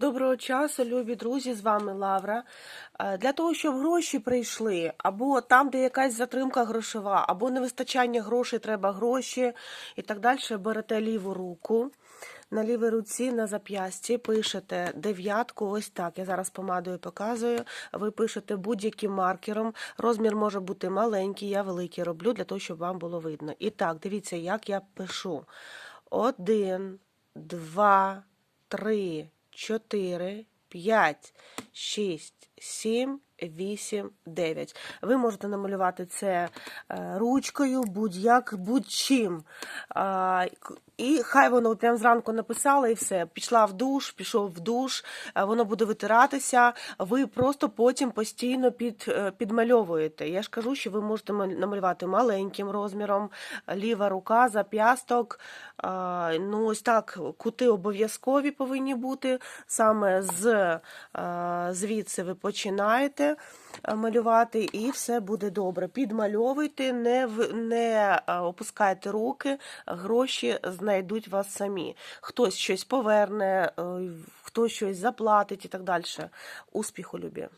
Доброго часу, любі друзі, з вами Лавра. Е, Для того, щоб гроші прийшли, або там, де якась затримка грошова, або невистачання грошей, треба гроші і так далі, берете ліву руку. На лівій руці на зап'ясті пишете дев'ятку, ось так. Я зараз помадою показую. Ви пишете будь-яким маркером. Розмір може бути маленький, я великий роблю для того, щоб вам було видно. І так, дивіться, як я пишу. Один, два, три, чотири, п'ять, шість, сім, вісім, дев'ять. Ви можете намалювати це е, ручкою, будь-як, будь-чим. І хай воно прям зранку написала і все. Пішла в душ, пішов в душ, е, воно буде витиратися. Ви просто потім постійно під, е, підмальовуєте. Я ж кажу, що ви можете намалювати маленьким розміром, ліва рука, зап'ясток. Ну, ось так, кути обов'язкові повинні бути. Саме з звідси ви починаєте а, малювати, і все буде добре. Підмальовуйте, не, не опускайте руки, гроші знайдуть вас самі. Хтось щось поверне, е, хтось щось заплатить і так далі. Успіху любі!